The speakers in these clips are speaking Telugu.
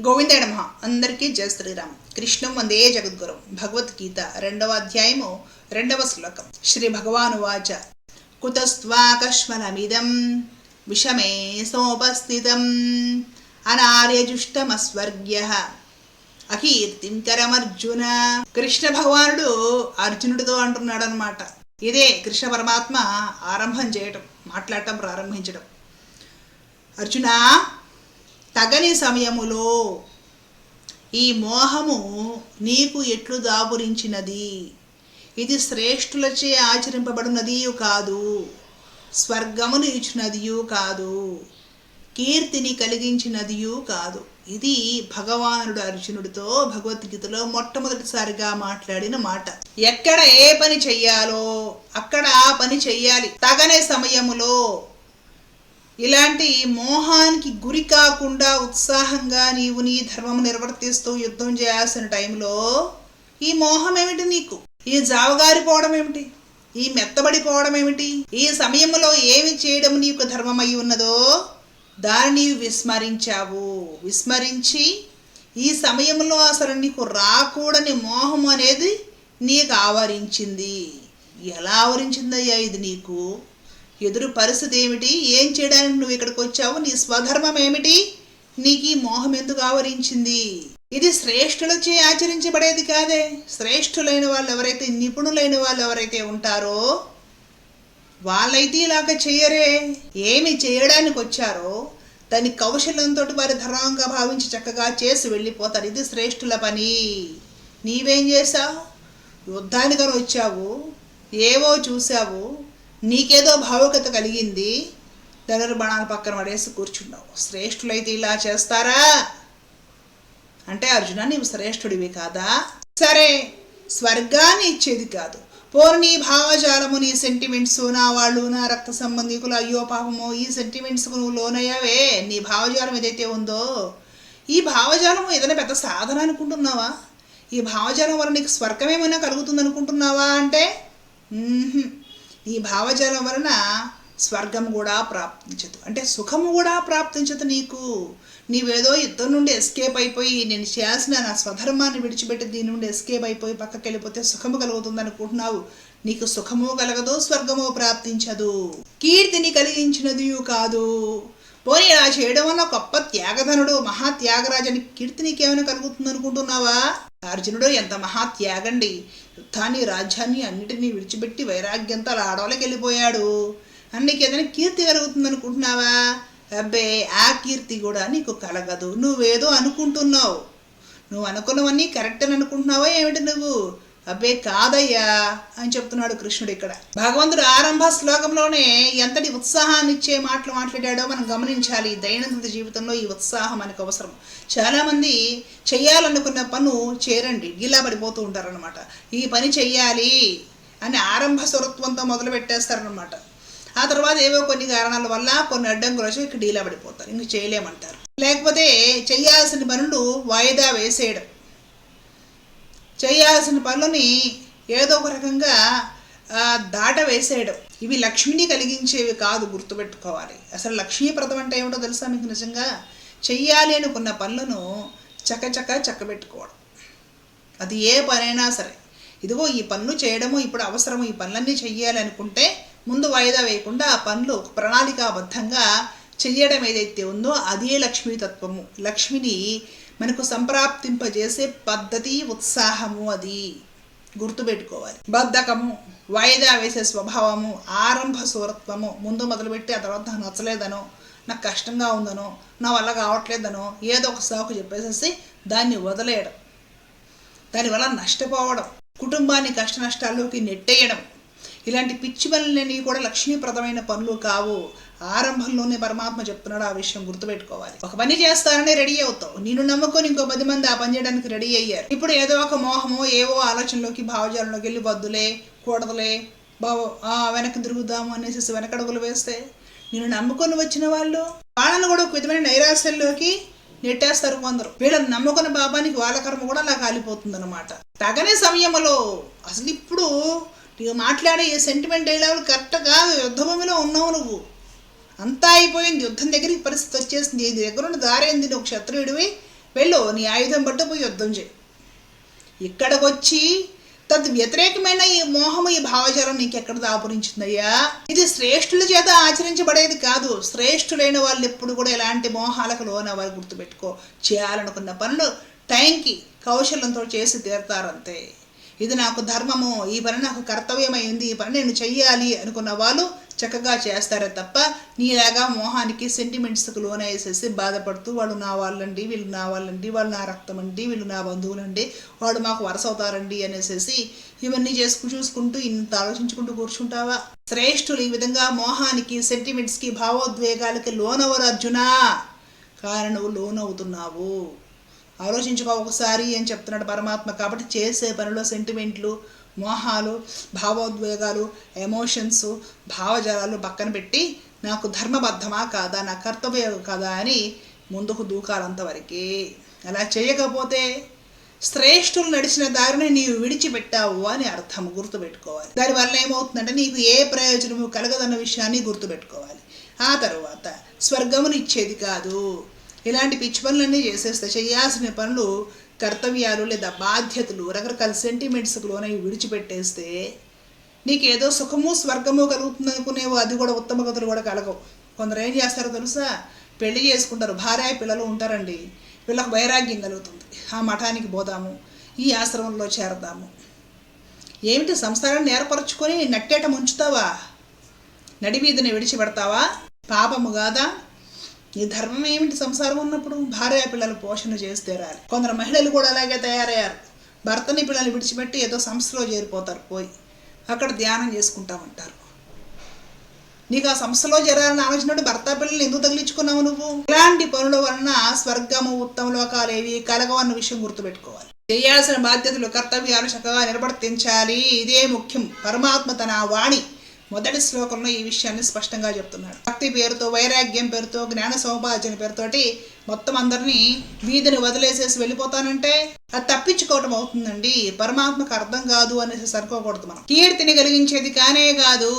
గోవిందాయ నమ. అందరికీ జయ శ్రీరామ్. కృష్ణం వందే జగద్గురం. భగవద్గీత రెండవ అధ్యాయము రెండవ శ్లోకం. శ్రీ భగవాను వాచ కుతస్వాకష్మలమిదం విషమే సోపస్థితం. అనార్యజుష్టమస్వర్గ్య. అకీర్తింకరమర్జున కృష్ణ భగవానుడు అర్జునుడితో అంటున్నాడు అనమాట ఇదే కృష్ణ పరమాత్మ ఆరంభం చేయటం మాట్లాడటం ప్రారంభించడం అర్జున తగని సమయములో ఈ మోహము నీకు ఎట్లు దాపురించినది? ఇది శ్రేష్ఠులచే ఆచరింపబడినదియు కాదు స్వర్గమును ఇచ్చినదియు కాదు కీర్తిని కలిగించినదియు కాదు. ఇది భగవానుడు అర్జునుడితో భగవద్గీతలో మొట్టమొదటిసారిగా మాట్లాడిన మాట. ఎక్కడ ఏ పని చెయ్యాలో అక్కడ ఆ పని చెయ్యాలి. తగనే సమయములో ఇలాంటి మోహానికి గురి కాకుండా ఉత్సాహంగా నీవు నీ ధర్మం నిర్వర్తిస్తూ యుద్ధం చేయాల్సిన టైంలో ఈ మోహం ఏమిటి నీకు? ఈ జావగారిపోవడం ఏమిటి ఈ మెత్తబడిపోవడం ఏమిటి ఈ సమయంలో ఏమి చేయడం నీకు ధర్మమై ఉన్నదో దాన్ని విస్మరించావు. విస్మరించి ఈ సమయంలో అసలు నీకు రాకూడని మోహం అనేది నీకు ఆవరించింది. ఎలా ఆవరించిందయ్యా ఇది నీకు? ఎదురు పరిస్థితి ఏమిటి? ఏం చేయడానికి నువ్వు ఇక్కడికి వచ్చావు? నీ స్వధర్మం ఏమిటి? నీకు ఈ మోహం ఎందుకు ఆవరించింది? ఇది శ్రేష్ఠులచే ఆచరించబడేది కాదే. శ్రేష్ఠులైన వాళ్ళు ఎవరైతే నిపుణులైన వాళ్ళు ఎవరైతే ఉంటారో వాళ్ళైతే ఇలాగ చేయరే. ఏమి చేయడానికి వచ్చారో దాని కౌశలంతో వారి ధర్మంగా భావించి చక్కగా చేసి వెళ్ళిపోతారు. ఇది శ్రేష్ఠుల పని. నీవేం చేశావు? యుద్ధానికని వచ్చావు? ఏవో చూసావు నీకేదో భావుకత కలిగింది. ధనుర్బాణాల పక్కన పడేసి కూర్చున్నావు. శ్రేష్ఠులైతే ఇలా చేస్తారా? అంటే అర్జున నీవు శ్రేష్ఠుడివి కాదా? సరే స్వర్గాన్ని ఇచ్చేది కాదు. పోరు నీ భావజాలము నీ సెంటిమెంట్స్ నా వాళ్ళు నా రక్త సంబంధికులు అయ్యో పాపము ఈ సెంటిమెంట్స్కు నువ్వు లోనయ్యావే. నీ భావజాలం ఏదైతే ఉందో ఈ భావజాలము ఏదైనా పెద్ద సాధన అనుకుంటున్నావా? ఈ భావజాలం వల్ల నీకు స్వర్గమేమైనా కలుగుతుంది అనుకుంటున్నావా అంటే ఈ భావజాలం వలన స్వర్గం కూడా ప్రాప్తించదు. అంటే సుఖము కూడా ప్రాప్తించదు నీకు. నీవేదో యుద్ధం నుండి ఎస్కేప్ అయిపోయి నేను చేయాల్సిన నా స్వధర్మాన్ని విడిచిపెట్టి దీని నుండి ఎస్కేప్ అయిపోయి పక్కకి వెళ్ళిపోతే సుఖము కలుగుతుంది అనుకుంటున్నావు. నీకు సుఖము కలగదు స్వర్గము ప్రాప్తించదు. కీర్తిని కలిగించినది కాదు. పోనీ ఇలా చేయడం వల్ల గొప్ప త్యాగధనుడు మహాత్యాగరాజని కీర్తి నీకేమైనా కలుగుతుంది అనుకుంటున్నావా? అర్జునుడు ఎంత మహాత్యాగండి యుద్ధాన్ని రాజ్యాన్ని అన్నిటినీ విడిచిపెట్టి వైరాగ్యంతో అలా అడవులకు వెళ్ళిపోయాడు. అన్నికి ఏదైనా కీర్తి కలుగుతుంది అనుకుంటున్నావా? అబ్బే ఆ కీర్తి కూడా నీకు కలగదు. నువ్వేదో అనుకుంటున్నావు. నువ్వు అనుకున్నవన్నీ కరెక్ట్ అని అనుకుంటున్నావా ఏమిటి నువ్వు? అబ్బే కాదయ్యా అని చెప్తున్నాడు కృష్ణుడు ఇక్కడ. భగవంతుడు ఆరంభ శ్లోకంలోనే ఎంతటి ఉత్సాహాన్ని ఇచ్చే మాటలు మాట్లాడాడో మనం గమనించాలి. దైనందిన జీవితంలో ఈ ఉత్సాహం మనకు అవసరం. చాలామంది చేయాలనుకున్న పను చేరండి. గిలా పడిపోతూ ఉంటారనమాట ఈ పని చెయ్యాలి అని ఆరంభ స్వరత్వంతో మొదలు పెట్టేస్తారనమాట ఆ తర్వాత ఏవో కొన్ని కారణాల వల్ల కొన్ని అడ్డంకులు వచ్చి ఇక్కడ డీలా పడిపోతారు. ఇంక చేయలేమంటారు. లేకపోతే చేయాల్సిన పనులు వాయిదా వేసేయడం. చేయాల్సిన పనులని ఏదో ఒక రకంగా దాట వేసేయడం ఇవి లక్ష్మిని కలిగించేవి కాదు గుర్తుపెట్టుకోవాలి. అసలు లక్ష్మీప్రదం అంటే ఏమిటో తెలుసా మీకు నిజంగా? చెయ్యాలి అనుకున్న పనులను చకచక చక్కబెట్టుకోవడం. అది ఏ పనైనా సరే. ఇదిగో ఈ పనులు చేయడము ఇప్పుడు అవసరము ఈ పనులన్నీ చెయ్యాలి అనుకుంటే ముందు వాయిదా వేయకుండా ఆ పనులు ప్రణాళికాబద్ధంగా చెయ్యడం ఏదైతే ఉందో అదే లక్ష్మీతత్వము. లక్ష్మిని మనకు సంప్రాప్తింపజేసే పద్ధతి ఉత్సాహము అది. గుర్తుపెట్టుకోవాలి. బద్ధకము వాయిదా వేసే స్వభావము ఆరంభ సూరత్వము ముందు మొదలుపెట్టి ఆ తర్వాత నాకు నచ్చలేదనో నాకు కష్టంగా ఉందనో నా వల్ల కావట్లేదనో ఏదో ఒక సాకు చెప్పేసేసి దాన్ని వదిలేయడం. దానివల్ల నష్టపోవడం. కుటుంబాన్ని కష్ట నష్టాల్లోకి నెట్టేయడం. ఇలాంటి పిచ్చి పనులన్నీ కూడా లక్ష్మీప్రదమైన పనులు కావు. ఆరంభంలోనే పరమాత్మ చెప్తున్నాడు ఆ విషయం గుర్తుపెట్టుకోవాలి. ఒక పని చేస్తారని రెడీ అవుతావు. నిన్ను నమ్ముకొని ఇంకో పది మంది ఆ పని చేయడానికి రెడీ అయ్యారు. ఇప్పుడు ఏదో ఒక మోహమో ఏవో ఆలోచనలోకి భావజాలంలోకి వెళ్ళి వద్దులే కూడదులే బావ ఆ వెనక్కి తిరుగుదాము అనేసి వెనకడుగులు వేస్తే నిన్ను నమ్ముకొని వచ్చిన వాళ్ళు వాళ్ళని కూడా ఒక విధమైన నైరాశ్యంలోకి నెట్టేస్తారు కొందరు. వీళ్ళని నమ్ముకున్న బాబానికి వాళ్ళ కర్మ కూడా అలా కాలిపోతుంది అనమాట తగనే సమయంలో అసలు ఇప్పుడు నీవు మాట్లాడే ఈ సెంటిమెంట్ డైలాగులు కరెక్ట్ కాదు యుద్ధభూమిలో ఉన్నావు నువ్వు. అంతా అయిపోయింది యుద్ధం దగ్గరికి పరిస్థితి వచ్చేసింది. ఇది దగ్గరుండి దారైంది దారేంది నువ్వు క్షత్రియుడివి. వెళ్ళు నీ ఆయుధం పట్టుపోయి యుద్ధం చేయి. ఇక్కడికొచ్చి తద్ వ్యతిరేకమైన ఈ మోహము ఈ భావజాలం నీకు ఎక్కడ దాపురించిందయ్యా? ఇది శ్రేష్ఠుల చేత ఆచరించబడేది కాదు. శ్రేష్ఠులైన వాళ్ళు ఎప్పుడు కూడా ఎలాంటి మోహాలకు లోనవ్వాలి గుర్తుపెట్టుకో. చేయాలనుకున్న పనులు టైంకి కౌశలంతో చేసి తీరుతారంతే. ఇది నాకు ధర్మము ఈ పని నాకు కర్తవ్యమైంది ఈ పని నేను చెయ్యాలి అనుకున్న వాళ్ళు చక్కగా చేస్తారే తప్ప నీలాగా మోహానికి సెంటిమెంట్స్కి లోనేసేసి బాధపడుతూ వాళ్ళు నా వాళ్ళండి వీళ్ళు నా వాళ్ళండి వాళ్ళు నా రక్తం అండి వీళ్ళు నా బంధువులండి వాళ్ళు మాకు వరస అవుతారండి అనేసి ఇవన్నీ చేసుకు చూసుకుంటూ ఇంత ఆలోచించుకుంటూ కూర్చుంటావా? శ్రేష్ఠులు ఈ విధంగా మోహానికి సెంటిమెంట్స్కి భావోద్వేగాలకి లోనవరు అర్జునా! కారణం లోనవుతున్నావు. ఆలోచించుకో ఒకసారి అని చెప్తున్నాడు పరమాత్మ. కాబట్టి చేసే పనిలో సెంటిమెంట్లు మోహాలు భావోద్వేగాలు ఎమోషన్స్ భావజాలాలు పక్కన పెట్టి నాకు ధర్మబద్ధమా కాదా నా కర్తవ్యం కాదా అని ముందుకు దూకాలంతవరకే అలా చేయకపోతే శ్రేష్ఠులు నడిచిన దారిని నీవు విడిచిపెట్టావు అని అర్థం గుర్తుపెట్టుకోవాలి. దానివల్ల ఏమవుతుందంటే నీకు ఏ ప్రయోజనము కలగదన్న విషయాన్ని గుర్తుపెట్టుకోవాలి. ఆ తర్వాత స్వర్గమునిచ్చేది కాదు. ఇలాంటి పిచ్చి పనులన్నీ చేసేస్తే చేయాల్సిన పనులు కర్తవ్యాలు లేదా బాధ్యతలు రకరకాల సెంటిమెంట్స్కు లోనవి విడిచిపెట్టేస్తే నీకు ఏదో సుఖము స్వర్గము కలుగుతుంది అనుకునేవో అది కూడా ఉత్తమ గతులు కూడా కలగవు. కొందరు ఏం చేస్తారో తెలుసా? పెళ్ళి చేసుకుంటారు. భార్య పిల్లలు ఉంటారండి. వీళ్ళకు వైరాగ్యం కలుగుతుంది. ఆ మఠానికి పోదాము. ఈ ఆశ్రమంలో చేరదాము. ఏమిటి సంసారాన్ని ఏర్పరచుకొని నట్టేట ముంచుతావా? నడి విడిచిపెడతావా? పాపము కాదా? నీ ధర్మం ఏమిటి? సంసారం ఉన్నప్పుడు భార్య పిల్లలు పోషణ చేస్తే రాలి కొందరు మహిళలు కూడా అలాగే తయారయ్యారు. భర్తని పిల్లల్ని విడిచిపెట్టి ఏదో సంస్థలో చేరిపోతారు పోయి అక్కడ ధ్యానం చేసుకుంటా ఉంటారు నీకు ఆ సంస్థలో చేరాలని ఆలోచనట్టు భర్త పిల్లల్ని ఎందుకు తగిలించుకున్నావు నువ్వు? ఇలాంటి పనుల వలన స్వర్గము ఉత్తమ లోకాలు ఏవి కలగవన్న విషయం గుర్తుపెట్టుకోవాలి. చేయాల్సిన బాధ్యతలు కర్తవ్యాలు చక్కగా నిర్వర్తించాలి ఇదే ముఖ్యం. పరమాత్మ తన వాణి. మొదటి శ్లోకంలో ఈ విషయాన్ని స్పష్టంగా చెప్తున్నాడు. భక్తి పేరుతో వైరాగ్యం పేరుతో జ్ఞాన సౌపార్జన పేరుతోటి మొత్తం అందరినీ వీధిని వదిలేసేసి వెళ్ళిపోతానంటే అది తప్పించుకోవటం అవుతుందండి. పరమాత్మకు అర్థం కాదు అనేసి సరుకోకూడదు మనం. కీర్తిని కలిగించేది కానే కాదు.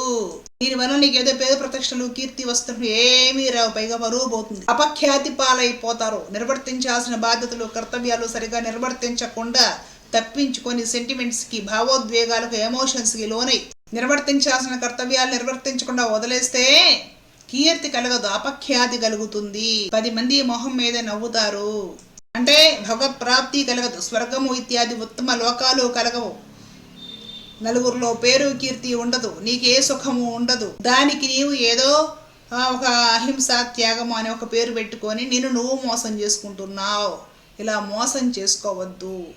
దీనివల్ల నీకు ఏదో పేద ప్రతిష్టలు కీర్తి వస్తువులు ఏమీ రావు. పైగా పరువు పోతుంది. అపఖ్యాతి పాలైపోతారు. నిర్వర్తించాల్సిన బాధ్యతలు కర్తవ్యాలు సరిగా నిర్వర్తించకుండా తప్పించుకొని సెంటిమెంట్స్కి భావోద్వేగాలకు ఎమోషన్స్కి లోనై నిర్వర్తించాల్సిన కర్తవ్యాలు నిర్వర్తించకుండా వదిలేస్తే కీర్తి కలగదు అపఖ్యాతి కలుగుతుంది. పది మంది మొహం మీద నవ్వుతారు. అంటే భగవత్ ప్రాప్తి కలగదు స్వర్గము ఇత్యాది ఉత్తమ లోకాలు కలగవు. నలుగురిలో పేరు కీర్తి ఉండదు నీకే సుఖము ఉండదు. దానికి నీవు ఏదో ఒక అహింస త్యాగము అనే ఒక పేరు పెట్టుకొని నేను నువ్వు మోసం చేసుకుంటున్నావు. ఇలా మోసం చేసుకోవద్దు.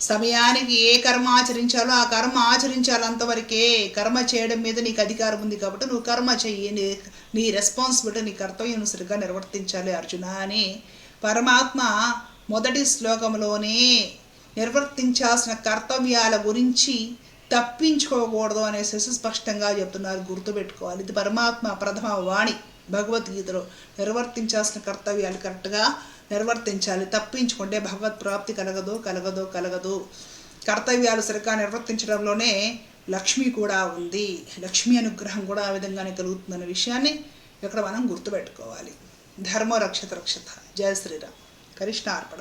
సమయానికి ఏ కర్మ ఆచరించాలో ఆ కర్మ ఆచరించాలంతవరకే కర్మ చేయడం మీద నీకు అధికారం ఉంది కాబట్టి నువ్వు కర్మ చెయ్యి. నీ నీ రెస్పాన్సిబిలిటీ నీ కర్తవ్యం సరిగ్గా నిర్వర్తించాలి అర్జున. అని పరమాత్మ మొదటి శ్లోకంలోనే నిర్వర్తించాల్సిన కర్తవ్యాల గురించి తప్పించుకోకూడదు అనేసి స్పష్టంగా చెప్తున్నారు. గుర్తుపెట్టుకోవాలి. ఇది పరమాత్మ ప్రథమ వాణి భగవద్గీతలో. నిర్వర్తించాల్సిన కర్తవ్యాలు కరెక్ట్గా నిర్వర్తించాలి. తప్పించుకుంటే భగవత్ ప్రాప్తి కలగదు కలగదు కలగదు. కర్తవ్యాలు సరిగ్గా నిర్వర్తించడంలోనే లక్ష్మి కూడా ఉంది. లక్ష్మి అనుగ్రహం కూడా ఆ విధంగానే కలుగుతుందనే విషయాన్ని ఇక్కడ మనం గుర్తుపెట్టుకోవాలి. ధర్మ రక్షత రక్షత. జయ శ్రీరామ్. కరిష్ణ అర్పణ.